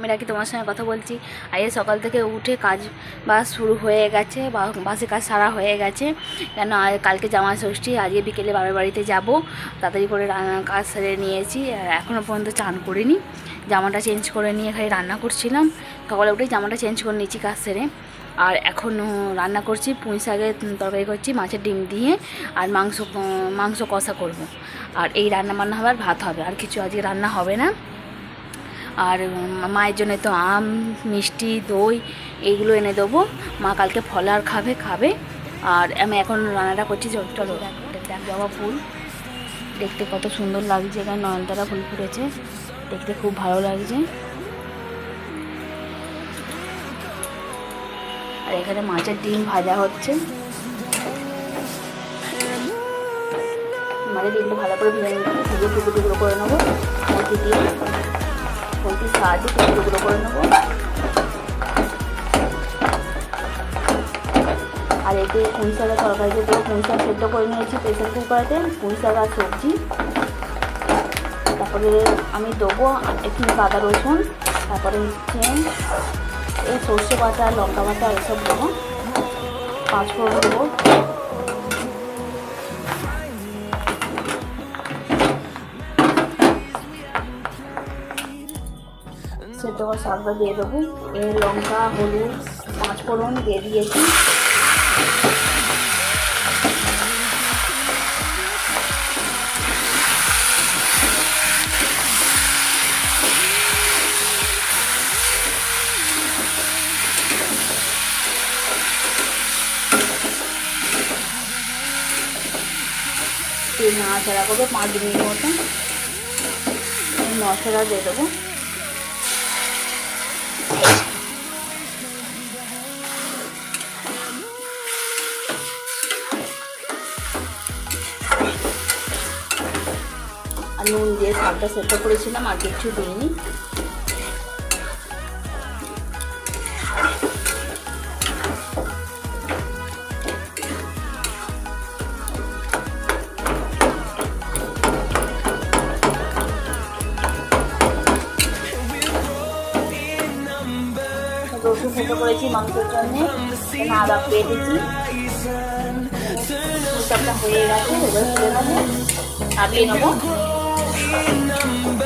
আমি নাকি তোমার সঙ্গে কথা বলছি। আজকে সকাল থেকে উঠে কাজ বাস শুরু হয়ে গেছে, বা বাসে কাজ সারা হয়ে গেছে। কেন কালকে জামা ষষ্ঠী, আজকে বিকেলে বাবার বাড়িতে যাব। তাড়াতাড়ি করে রান্নার কাজ সেরে নিয়েছি, আর এখনও পর্যন্ত চান করিনি। জামাটা চেঞ্জ করে নিয়ে খালি রান্না করছিলাম। সকালে উঠেই জামাটা চেঞ্জ করে নিয়েছি কাজ সেরে। আর এখন রান্না করছি, পুঁই শাকের তরকারি করছি, মাছের ডিম দিয়ে, আর মাংস মাংস কষা করব। আর এই রান্না বান্না হবে, আর ভাত হবে, আর কিছু আজকে রান্না হবে না। আর মায়ের জন্য তো আম, মিষ্টি, দই এইগুলো এনে দেবো। মা কালকে ফলার খাবে খাবে। আর আমি এখন রান্নাটা করছি, চলো জবা ফুল। দেখতে কত সুন্দর লাগছে এখানে, নয়নতারা ফুল ফুটেছে। দেখতে খুব ভালো লাগছে। আর এখানে মাছের ডিম ভাজা হচ্ছে। মাছের ডিমটা ভালো করে ভেজে টুকরো টুকরো করে নেব। দিয়ে? পোলট্রির সাহায্যে টুকরো টুকরো করে নেব। আর এতে পুঁই শাকের তরকারিতে দেবো পুঁই শাক সেদ্ধ করে নিয়েছি, প্রেসার কুকারেতে পুঁই শাক আর সবজি। তারপরে আমি দেবো একটু আদা, রসুন, তারপরে হচ্ছে এই সর্ষে বাটা, লঙ্কা বাটা, এসব দেবো। পাঁচ ফোড়ন দেবো। সেদ্ধ শাকটা দিয়ে দেবো। এর লঙ্কা, হলুদ পাঁচ ফোড়ন দিয়ে দিয়েছি। দিয়ে নাড়াচাড়া করব পাঁচ মিনিট এই মশলা দিয়ে দেবো। নুন দিয়ে শাকটা সেদ্ধ করেছিলাম, আর কিছু দিইনি। করেছি মাংসের জন্য আদা পেটেছি সবটা হয়ে গেছে নামিয়ে নেব এখানে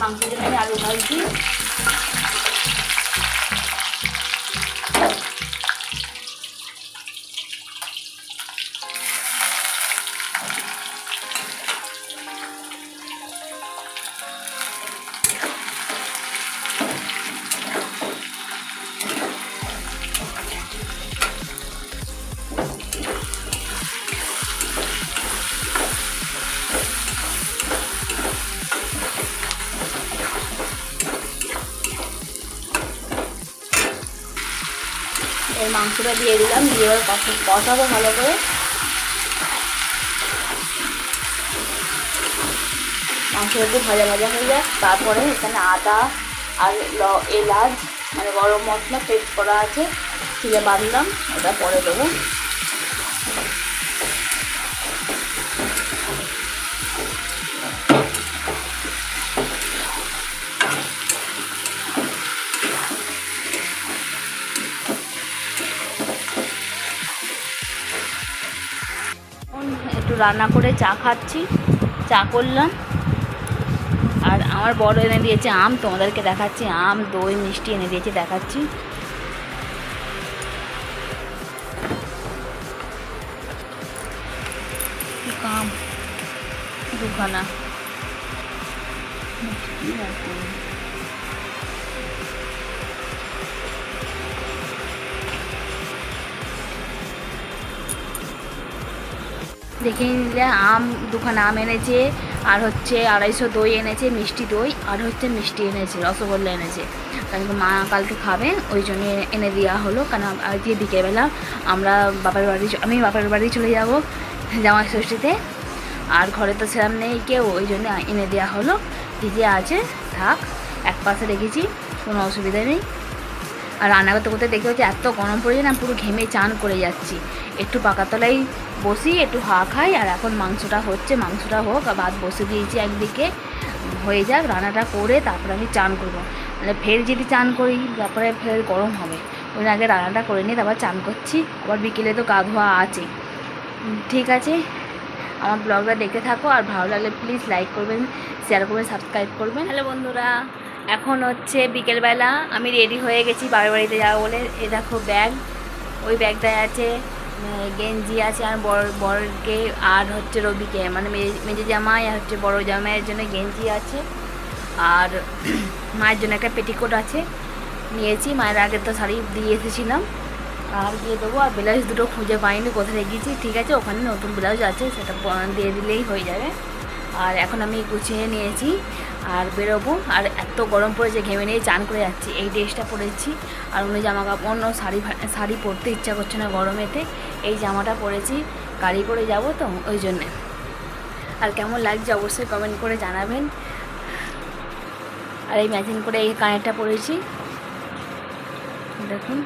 মাংসের জন্য আমি আলু ভাজছি মাংসটা দিয়ে দিলাম, দিয়ে এবার কষা- কষাবো ভালো করে। মাংসটা একটু ভাজা ভাজা হয়ে যায় তারপরে এখানে আদা আর এলাচ মানে গরম মশলা পেস্ট করা আছে ছিলে বাঁধলাম ওটা পরে দেবো। রান্না করে চা খাচ্ছি, চা করলাম। আর আমার বড় এনে দিয়েছে আম, তোমাদেরকে দেখাচ্ছি, আম, দই, মিষ্টি এনে দিয়েছে, দেখাচ্ছি। কাম? দুখানা। দেখে নিলে আম দুখানা আম এনেছে, আর হচ্ছে আড়াইশো দই এনেছে, মিষ্টি দই, আর হচ্ছে মিষ্টি এনেছে, রসগোল্লা এনেছে। কারণ মা কালকে খাবে, ওই জন্য এনে দেওয়া হলো। কারণ আজকে বিকেলবেলা আমরা বাবার বাড়ি আমি বাবার বাড়ি চলে যাব জামাই ষষ্ঠীতে। আর ঘরে তো সেরকম নেই কেউ, ওই জন্য এনে দেওয়া হলো। কি যে আছে, থাক, এক পাশে রেখেছি, কোনো অসুবিধা নেই। আর রান্না করতে করতে দেখতে হচ্ছে এত গরম পড়েছে না পুরো ঘেমে চান করে যাচ্ছি। একটু পাকাতলায় বসি, একটু হাওয়া খাই, আর এখন মাংসটা হচ্ছে, মাংসটা হোক, আর ভাত বসে দিয়েছি একদিকে। হয়ে যাক, রান্নাটা করে তারপরে আমি চান করব। মানে ফের যদি চান করি, তারপরে ফের গরম হবে। ওই আগে রান্নাটা করে নিয়ে তারপর চান করছি। আবার বিকেলে তো গা ধোয়া আছে। ঠিক আছে? আমার ব্লগটা দেখে থাকো, আর ভালো লাগলে প্লিজ লাইক করবেন শেয়ার করবেন সাবস্ক্রাইব করবেন। হ্যালো বন্ধুরা। এখন হচ্ছে বিকেলবেলা আমি রেডি হয়ে গেছি বাবার বাড়িতে যাব বলে। এ দেখো ব্যাগ ওই ব্যাগটায় আছে গেঞ্জি আছে আর বড় বড়কে আর হচ্ছে রবিকে। মানে মেজে জামাই আর হচ্ছে বড় জামাইয়ের জন্য গেঞ্জি আছে। আর মায়ের জন্য একটা পেটিকোট আছে। নিয়েছি, মায়ের আগে তো শাড়ি দিয়ে এসেছিলাম। আর দিয়ে দেবো, আর ব্লাউজ দুটো খুঁজে পাইনি, কোথায় রেখেছি, ঠিক আছে, ওখানে নতুন ব্লাউজ আছে, সেটা দিয়ে দিলেই হয়ে যাবে। আর এখন আমি গুছিয়ে নিয়েছি। আর বেরোবো। আর এত গরম পড়েছে, ঘেমে নিয়ে চান করে যাচ্ছি। এই ড্রেসটা পরেছি। আর অন্য জামা কাপড় অন্য শাড়ি শাড়ি পরতে ইচ্ছা করছে না গরমেতে। এই জামাটা পরেছি, গাড়ি করে যাব তো ওই জন্যে। আর কেমন লাগছে অবশ্যই কমেন্ট করে জানাবেন। আর এই ম্যাচিং করে এই কানেরটা পরেছি। দেখুন।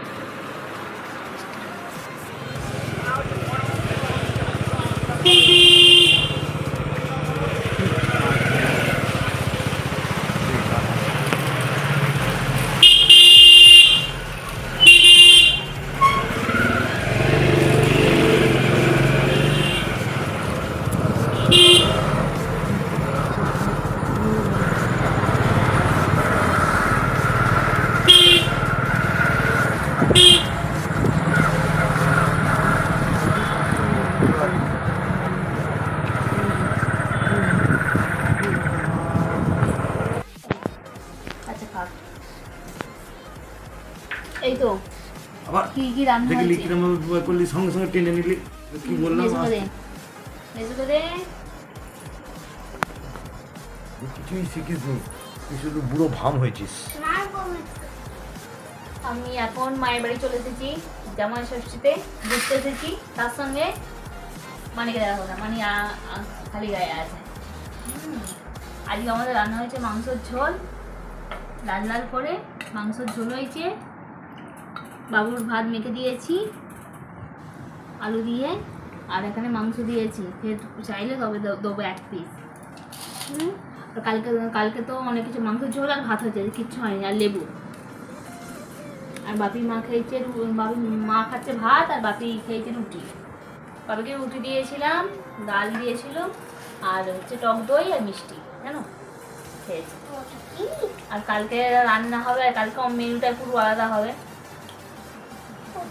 কি কি রান্না দেখলি কিরম ভাবে করলি সঙ্গে সঙ্গে টেনে নিলি। কি বললাম কিছুই শিখিস তুই শুধু বুড়ো ভাম হয়েছিস। আমি এখন মায়ের বাড়ি চলে এসেছি জামাই ষষ্ঠীতে ঘুরতে এসেছি। তার সঙ্গে মানিকে দেখা মানি খালি গায়ে আছে। হুম। আজকে আমাদের রান্না হয়েছে মাংসর ঝোল। লাল লাল করে মাংসর ঝোল হয়েছে। বাবুর ভাত মেখে দিয়েছি আলু দিয়ে আর এখানে মাংস দিয়েছি। ফের চাইলে তবে দেবো এক পিস হুম? কালকে কালকে তো অনেক কিছু মাংসের ঝোল আর ভাত হয়েছে কিচ্ছু হয়নি আর লেবু। আর বাপি মা খেয়েছে বাপি মা খাচ্ছে ভাত আর বাপি খেয়েছে রুটি। বাপিকে রুটি দিয়েছিলাম ডাল দিয়েছিল আর হচ্ছে টক দই আর মিষ্টি জানো? খেয়েছে। আর কালকে রান্না হবে আর কালকে মেনুটা পুরো আলাদা হবে।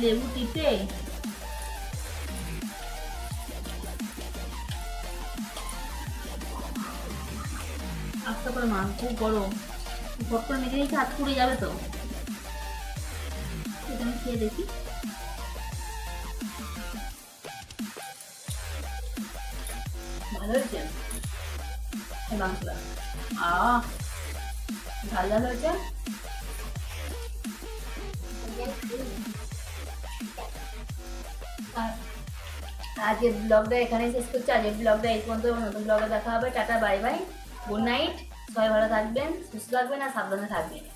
লেবু টিপে আস্তে করে মা খুব গরম। ফট করে মেখে দিয়েছি হাত পুড়ে যাবে তো। এটা আমি খেয়ে দেখি। ভালো হয়েছে? মাংসটা আহ ঝাল হয়েছে? আজকের ব্লগটা এখানেই শেষ করছি। আজকের ব্লগটা এই পর্যন্ত। নতুন ব্লগে দেখা হবে। Ta-ta, bye bye. Good night. সবাই ভালো থাকবেন, সুস্থ থাকবেন, আর সাবধানে থাকবেন।